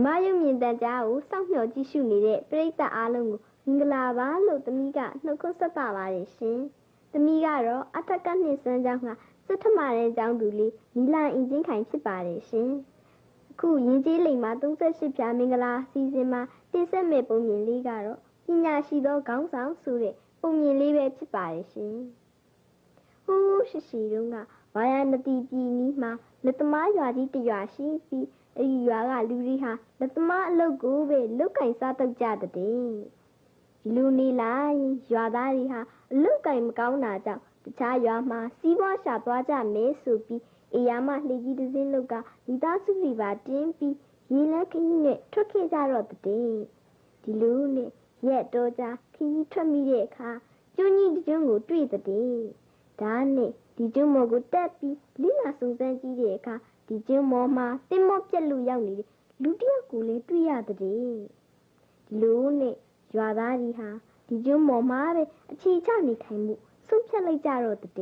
မြမယုံမြင်တန်ကြားကိုစောင့်မျှော်ကြည့်ရှုနေတဲ့ပရိသတ်အားလုံးကိုမင်္ဂလာပါလို့သမီးကနှုတ်ခွန်းဆက်ပါပါတယ်ရှင်။သမီးကတော့အထက်ကနှစ်စမ်းကျောင်းကစထမတဲ့ကျောင်းသူလေးနီလာအင်ဂျင်ခိုင်ဖြစ်ပါတယ်ရှင်။အခုရင်ကျေးလိမ်မှာ38ပြားမင်္ဂလာစီစဉ်မှာတင်ဆက်မဲ့ပုံမြင်လေးကတော့ပညာရှိသောခေါင်းဆောင်ဆိုတဲ့ပုံမြင်လေးပဲဖြစ်ပါတယ်ရှင်။ဟိုးရှိရှိတုန်းကဝါယာနတိပြည်နီးမှာလက်သမားရွာကြီးတစ်ရွာရှိပြီး အဲဒီရွာကလူတွေဟာလက်သမားအလုပ်ကိုပဲလုတ်ကင်စားတော့ကြတဲ့ဒီလူနေလိုက်ရွာသားတွေဟာအလုတ်ကင်မကောင်းတာကြောင့်တခြားရွာမှာစီးပွားရှာသွားကြမယ်ဆိုပြီးအေယာမလှေကြီးတစ်စင်းလောက်ကမိသားစုတွေပါတင်းပြီးရေလန်းခကြီးနဲ့ထွက်ခဲ့ကြတော့တဲ့ဒီလူနဲ့ရက်တော့ကြခကြီးထွက်မိတဲ့အခါကျွန်းကြီးကျွန်းကိုတွေ့တဲ့ဒါနဲ့ဒီကျွန်းမော်ကိုတက်ပြီးလိလာစုံစမ်းကြည့်တဲ့အခါ ဒီကျွန်းမော်မှာတင်းမော့ပြက်လို့ရောက်နေတဲ့လူတစ်ယောက်ကိုလည်းတွေ့ရတဲ့ဒီလူနဲ့ရွာသားကြီးဟာဒီကျွန်းမော်မှာပဲအခြေချနေထိုင်မှုဆုံးဖြတ်လိုက်ကြတော့တဲ့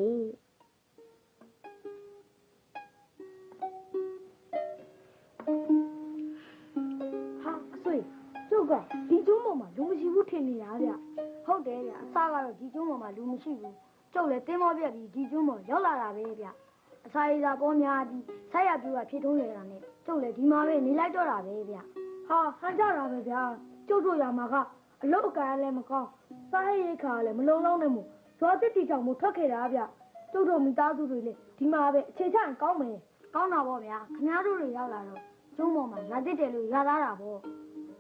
ဟာအဆွေကျုပ်ကဒီကျွန်းပေါ်မှာလူမရှိဘူးထင်နေတာဗျဟုတ်တယ်ဗျအစကတော့ဒီကျွန်းပေါ်မှာလူမရှိဘူးကျုပ်လည်းတင်းမောပြက်ပြီးဒီကျွန်းပေါ်ရောက်လာတာပဲဗျ အစာရည်စာပေါ်များပြီးဆက်ရပြူကဖြစ်ထုံးနေတာနဲ့ကျုပ်လည်းဒီမှာပဲနေလိုက်တော့တာပဲဗျဟာဟန်ကြတာပဲဗျကျုပ်တို့ရမှာကအလုတ်အကရလည်းမကောင်းစားရည်ခါလည်းမလုံလောက်နဲ့မို့ဇွာတစ်တီကြောင့်မို့ထွက်ခဲ့တာဗျကျုပ်တို့မိသားစုတွေလည်းဒီမှာပဲအခြေချရင်ကောင်းမယ်ကောင်းတာပေါ့ဗျာခင်ဗျားတို့တွေရောက်လာတော့ကျွန်းပေါ်မှာလာတစ်တယ်လို့ရသားတာပေါ့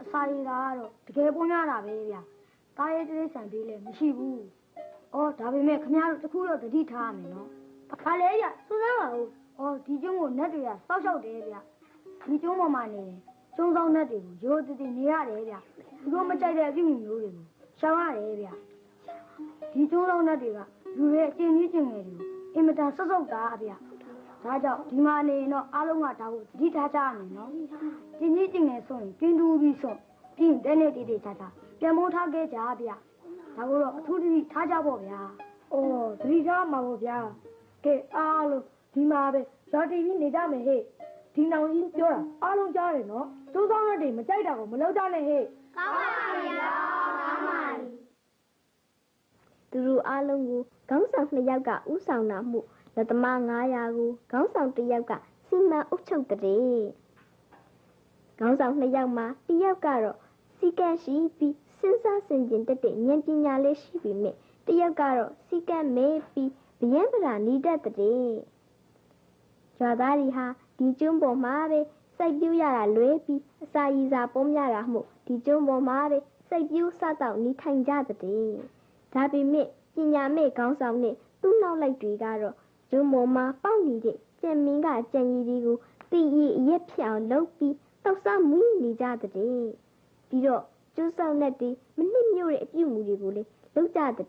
အစာရည်တာကတော့တကယ်ပွင့်ရတာပဲဗျာ။တားရဲတိရစ္ဆာန်သေးလည်းမရှိဘူး။အော်ဒါပေမဲ့ခမရတို့တခုတော့တတိထားရမယ်နော်။ ခါလေဗျစူးစမ်းပါဦး။အော်ဒီကျုံးကိုနတ်တွေကစောက်ရှောက်တယ်ဗျာ။ဒီကျုံးပေါ်မှာနေတယ်။ကျုံးဆောင်နတ်တွေကိုရိုးတည်တည်နေရတယ်ဗျာ။သူတို့မကြိုက်တဲ့အပြုအမူမျိုးတွေကိုရှောင်ရတယ်ဗျာ။ဒီကျုံးဆောင်နတ်တွေကလူတွေအကျဉ်းကြီးကျင်ငယ်တွေကိုအင်မတန်ဆော့ဆော့တာဗျာ။ဒါကြောင့်ဒီမှာနေရင်တော့အားလုံးကဒါကိုတတိထားကြရမယ်နော်။ကျင်းကြီးကျင်ငယ်ဆိုရင်ကျင်းတူပြီးဆိုပြီးရင်တဲနေတေးတေးချာချာပြန်မိုးထားခဲ့ကြဗျာ။ဒါကိုတော့အထူးတတိထားကြပေါ့ဗျာ။အော်တတိထားမှာပေါ့ဗျာ။ ကဲအားလုံးဒီမှာပဲရော်တီပြီးနေကြမယ်ဟဲ့။ဒီနောင်ကြီးပြောတာအားလုံးကြားတယ်နော်။ကျိုးဆောင်တဲ့တွေမကြိုက်တာကိုမလုပ်ကြနဲ့ဟဲ့သူတို့အားလုံးကိုခေါင်းဆောင်နှစ်ယောက်ကဥဆောင်တာမှုလက်သမား900ကိုခေါင်းဆောင်တစ်ယောက်ကစီမံအုပ်ချုပ်တဲ့ခေါင်းဆောင်နှစ်ယောက်မှာတစ်ယောက်ကတော့စီကံရှိပြီးစဉ်းစားဆင်ခြင်တတ်တဲ့ဉာဏ်ပညာလေးရှိပေမဲ့တစ်ယောက်ကတော့စီကံမဲပြီး ဗျံပရာနီးတတ်တဲ့ရွာသားတွေဟာဒီကျွန်းပေါ်မှာပဲစိုက်ပျိုးရတာလွဲပြီးအစာရည်စာပုံးရတာမှုဒီကျွန်းပေါ်မှာပဲစိုက်ပျိုးစားတော့နေထိုင်ကြတဲ့ဒါပေမဲ့ပညာမဲ့ခေါင်းဆောင်နဲ့သူ့နောက်လိုက်တွေကတော့ဂျုံမော်မှာပေါက်နေတဲ့ကြံမင်းကကြံရီတွေကိုတီရီအရက်ဖြောင်လုပ်ပြီးတောက်ဆမွေးနေကြတဲ့ပြီးတော့ကျိုးဆောင်တဲ့တီမနစ်မြို့တဲ့အပြုတ်မှုတွေကိုလည်းလုပ်ကြတဲ့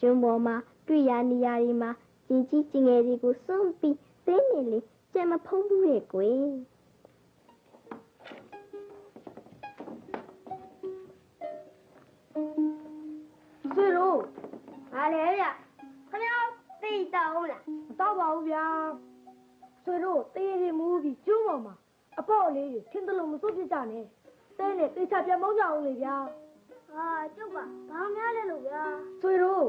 ဂျုံမော်မှာ တွေ့ရနေရာတွေမှာကျင်ကြီးကျင်ငယ်တွေကိုစွန့်ပြီးသင်းနေလေကြံမဖုံးဘူးတဲ့ကွယ်။ဆွေတို့ဘာလဲဗျခဏသိတောင်းလားမတော့ပါဘူးဗျာ။ဆွေတို့တေးရီမူးပြီးကျွန်းပေါ်မှာအပေါ့လေးတွေထင်းတလုံးမစွတ်ဖြစ်ကြနဲ့။တဲနဲ့တေချာပြန်မောင်းကြအောင်လေဗျာ။ဟာကျုပ်ကဘာများလဲလို့ဗျာဆွေတို့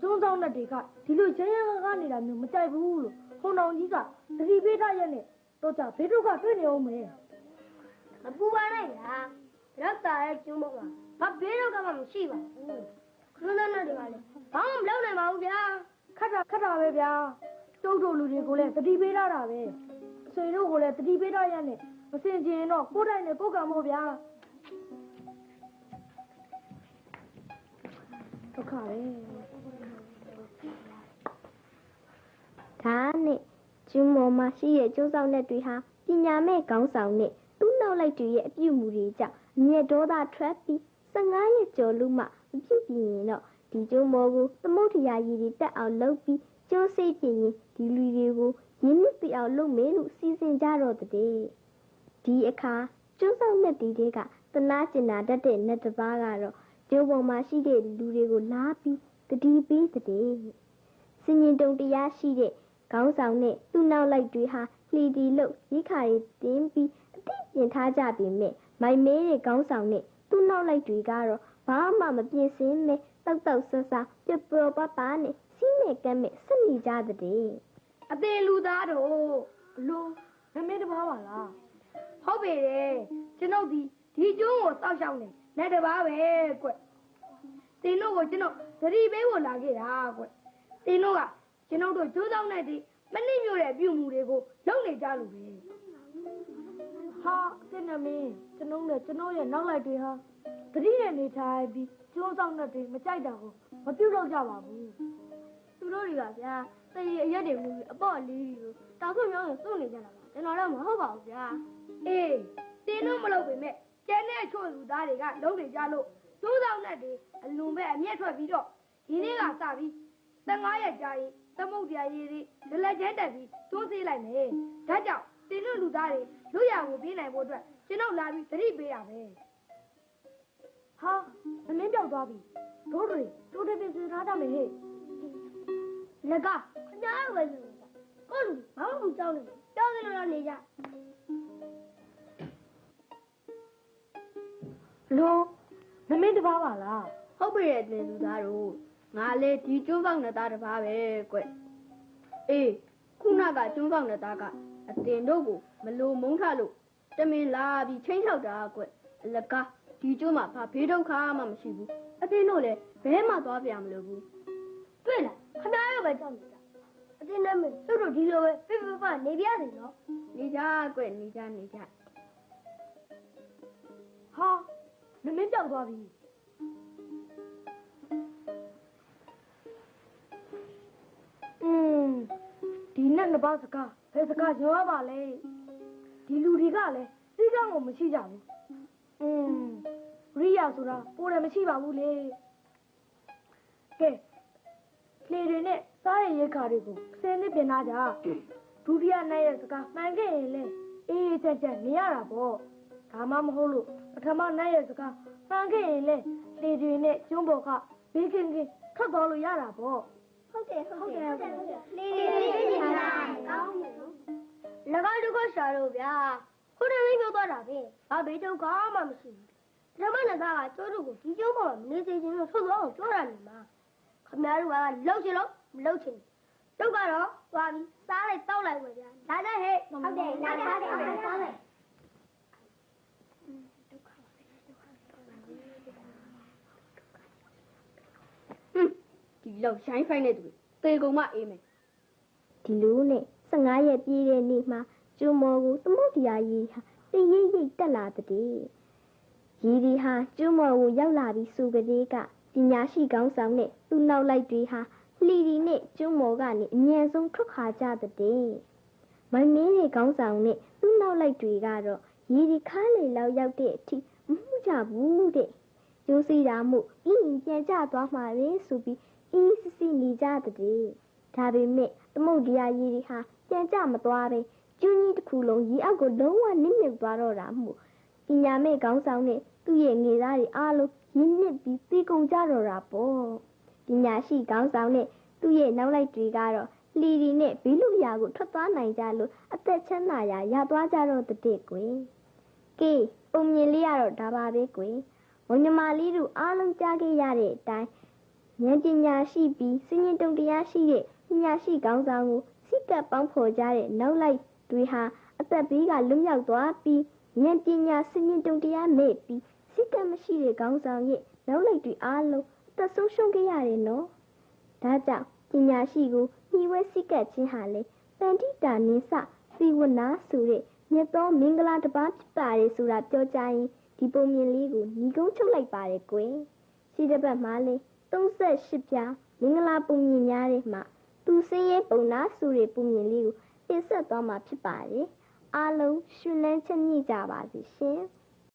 ကျွန်းဆောင် တဲ့တွေကဒီလိုရရကားနေတာမျိုးမကြိုက်ဘူးလို့ခုံတော်ကြီးကတတိပေးထားရက်နဲ့တော့ကြဘေးတို့ကတွေ့နေအောင်မယ်မပူပါနဲ့ဗျာရောက်တာရဲ့ကျုံးမကဘာဘေးတော့ကမှမရှိပါဘူးခရုနာနာတွေကလည်းဘာမှမလုပ်နိုင်ပါဘူးဗျာခက်တာခက်တာပဲဗျာကျုပ်တို့လူတွေကိုလည်းတတိပေးထားတာပဲဆွေတို့ကိုလည်းတတိပေးထားရက်နဲ့မစင်ကြင်တော့ကိုယ်တိုင်နဲ့ကိုယ်ကံမို့ဗျာဒုက္ခပဲ ဒါနဲ့ကျွန်းမော်မှာရှိတဲ့ကျိုးဆောင်တဲ့တွေဟာပညာမဲ့ခေါင်းဆောင်နဲ့သူ့နောက်လိုက်တွေရဲ့အပြုအမူတွေကြောင့်အမျက်ဒေါသထွက်ပြီး15ရက်ကျော်လူမှမပြုတ်ပြင်းရင်တော့ဒီကျွန်းမော်ကိုသမုတ်ထရာရည်တွေတက်အောင်လုပ်ပြီးကျိုးစိတ်ပြင်းရင်ဒီလူတွေကိုရင်းနှီးပြအောင်လုပ်မယ်လို့စီစဉ်ကြတော့တဲ့ဒီအခါကျွန်းဆောင်တဲ့တီတွေကတနာကျင်နာတတ်တဲ့နတ်တစ်ပါးကတော့ကျိုးပေါ်မှာရှိတဲ့လူတွေကိုလာပြီးတတိပေးတဲ့စင်ရင်တုံတရားရှိတဲ့ ခေါင်းဆောင်နဲ့သူ့နောက်လိုက်တွေဟာလှီတီလို့ရိခါရီတင်းပြီးအတိပြင်ထားကြပြီမဲ့မိုင်မဲတဲ့ခေါင်းဆောင်နဲ့သူ့နောက်လိုက်တွေကတော့ဘာမှမပြင်ဆင်မဲ့တောက်တောက်ဆဆပြပပပပနဲ့စီးမဲ့ကမ်းမဲ့ဆက်နေကြတဲ့အသေးလူသားတို့ဘလို့နမင်းတစ်ပါးပါလားဟုတ်ပေတယ်ကျွန်ုပ်ဒီဒီကျုံးကိုတောက်လျှောက်နေနဲ့တပါးပဲကွတင်တို့ကိုကျွန်တော်သတိပေးဖို့လာခဲ့တာကွတင်တို့က ကျွန်တော်တို့ကျိုးဆောင်တဲ့ဒီမနစ်မြို့တဲ့ပြုမှုတွေကိုလုပ်နေကြလို့ပဲဟာအစ်နမင်းကျွန်ုပ်နဲ့ကျွန်တော်ရဲ့နောက်လိုက်တွေဟာတတိနဲ့နေထိုင်ပြီးကျိုးဆောင်တဲ့တွေမကြိုက်တာကိုမပြုတ်တော့ကြပါဘူးသူတို့တွေကဗျာတရေအရက်တွေမူပြီးအပေါ့လေးတွေကိုတောက်ခွင့်မျိုးကိုစုနေကြတာပါကျွန်တော်တော့မဟုတ်ပါဘူးဗျာအေးတင်တို့မလုပ်ပေမဲ့ကျန်တဲ့ချို့လူသားတွေကလုပ်နေကြလို့ကျိုးဆောင်တဲ့တွေအလွန်ပဲအမျက်ထွက်ပြီးတော့ဒီနေ့ကစပြီး15ရက်ကြာရင် သမုတ်တရားရည်တွေဒလက်ကျန်းတက်ပြီးတွန်းစေးလိုက်မယ်ဒါကြောင့်တင်တို့လူသားတွေလွတ်ရကိုပြေးနိုင်ဖို့အတွက်ကျွန်တော်လာပြီးသတိပေးတာပဲဟာနမင်းပြောက်သွားပြီတို့တွေတို့တွေပြင်ဆင်ထားကြမယ်ဟဲ့လက်ကခင်ဗျားတို့ပဲလူကိုလူဘာမှမကြောက်နဲ့ကြောက်တယ်လို့နေကြလို့နမင်းတစ်ပါးပါလားဟုတ်ပြီရဲ့တင်သူသားတို့ ငါလေဒီကျွန်းပေါက်နဲ့သားတစ်ပါးပဲကွအေးခုနကကျွန်းပေါက်နဲ့သားကအတင်တို့ကိုမလိုမုန်းထလို့တမင်လာပြီးချင်းချောက်တာကွအလကားဒီကျွန်းမှာဘာဘေးဒုက္ခမှမရှိဘူးအတင်တို့လည်းဘဲမှသွားပြမလို့ဘူးတွေ့လားခင်ဗျားတို့ပဲကြောက်နေတာအတင်နဲ့မင်းတို့တို့ဒီလိုပဲပြပြပနေပြရတယ်နော်နေကြကွနေကြနေကြဟာနမင်းပြောက်သွားပြီ ဒီနဲ့နှစ်ပါးစကားဘယ်စကားပြောရပါလဲဒီလူတွေကလည်းစိတ်ကောင်းကိုမရှိကြဘူးอืมရိယာဆိုတာပိုတယ်မရှိပါဘူးလေကဲလေတွေနဲ့စားရရိတ်ခါတွေကိုဆင်းနေပြင်လာကြဒုတိယနိုင်ရဲ့စကားမှန်ခဲ့ရင်လေအေးအေးချက်ချက်နေရတာပေါ့ဒါမှမဟုတ်လို့ပထမနိုင်ရဲ့စကားမှန်ခဲ့ရင်လေလေတွေနဲ့ကျွန်းပေါ်ကဘေးကင်းကင်းထွက်သွားလို့ရတာပေါ့ ဟုတ်တယ်ဟုတ်တယ်ဟုတ်တယ်လေးလေးလေးလေးလာကောင်းတယ်နော်လကောက်ဒုက္ခရှာလို့ဗျာခုနလေးပြောသွားတာပဲဘာဘေးဒုက္ခမှမရှိဘူးဓမ္မနသားကကျိုးတို့ကိုဒီကျိုးပေါ်မှာမနေစေချင်လို့ဆွသွားအောင်ပြောတာနေမှာခမရတို့ကလှုပ်ချင်လို့မလှုပ်ချင်ဒုက္ခတော့သွားပြီးစားလိုက်တောက်လိုက်ပဲဗျာလာကြဟဲ့ဟုတ်တယ်လာကြစားတယ်စားတယ် ဟွန်း ဒီလောက်ရှိုင်းဖိုင်းတဲ့သူတေကုံမအေးမယ်ဒီလိုနဲ့15ရက်ပြည့်တဲ့နေ့မှာကျုံမော်ကိုသမုတ်တရားကြီးဟာတရိပ်ရိပ်တက်လာတဲ့ရီဒီဟာကျုံမော်ကိုရောက်လာပြီးဆိုကလေးကပညာရှိကောင်းဆောင်နဲ့သူ့နောက်လိုက်တွေဟာလှီဒီနဲ့ကျုံမော်ကနေအမြန်ဆုံးထွက်ခါကြတဲ့မိုင်းမင်းရဲ့ကောင်းဆောင်နဲ့သူ့နောက်လိုက်တွေကတော့ရီဒီခါးလေလောက်ရောက်တဲ့အထိမမှုကြဘူးတဲ့ ကျိုးစီတာမှုအင်းပြန်ကျသွားမှာပဲဆိုပြီးအင်းစစ်စစ်နေကြတဲ့ဒါပေမဲ့သမုတ်တရားကြီးတွေဟာပြန်ကျမသွားပဲကျူးကြီးတစ်ခုလုံးရီအောက်ကိုလုံးဝနစ်မြုပ်သွားတော့တာမှုပညာမဲ့ကောင်းဆောင်နဲ့သူ့ရဲ့ငေသားတွေအားလုံးရင်းနစ်ပြီးပြေကုန်ကြတော့တာပေါ့ပညာရှိကောင်းဆောင်နဲ့သူ့ရဲ့နောက်လိုက်တွေကတော့လီဒီနဲ့ဘီလူရာကိုထွက်သွားနိုင်ကြလို့အသက်ချမ်းသာရာရသွားကြတော့တဲ့ကွယ်ကေပုံမြင်လေးရတော့ဒါပါပဲကွယ် ဝညမာလေးတို့အားလုံးကြားခဲ့ရတဲ့အတိုင်းဉာဏ်ပညာရှိပြီးစဉ္ញတုံတရားရှိတဲ့ပညာရှိကောင်းဆောင်ကိုစိတ်ကပ်ပေါင်းဖော်ကြတဲ့နောက်လိုက်တွေဟာအသက်ဘေးကလွတ်မြောက်သွားပြီးဉာဏ်ပညာစဉ္ញတုံတရားမဲ့ပြီးစိတ်ကပ်မရှိတဲ့ကောင်းဆောင်ရဲ့နောက်လိုက်တွေအားလုံးအသက်ဆုံးရှုံးခဲ့ရတယ်နော်ဒါကြောင့်ပညာရှိကိုညီဝဲစိတ်ကပ်ခြင်းဟာလေတန်တိတာနင်းစသီဝနာဆိုတဲ့မြတ်သောမင်္ဂလာတစ်ပါးဖြစ်ပါတယ်ဆိုတာပြောကြရင် ဒီပုံမြင်လေးကိုညီကုန်းချုပ်လိုက်ပါတယ်ကွယ်ရှိတဲ့ဘက်မှာလေ38ပြားမင်္ဂလာပုံမြင်များတဲ့မှာသူစင်းရဲ့ပုံနာဆိုတဲ့ပုံမြင်လေးကိုတင်ဆက်သွားမှာဖြစ်ပါတယ်အားလုံးရှင်လန်းချမ်းမြေ့ကြပါစေရှင်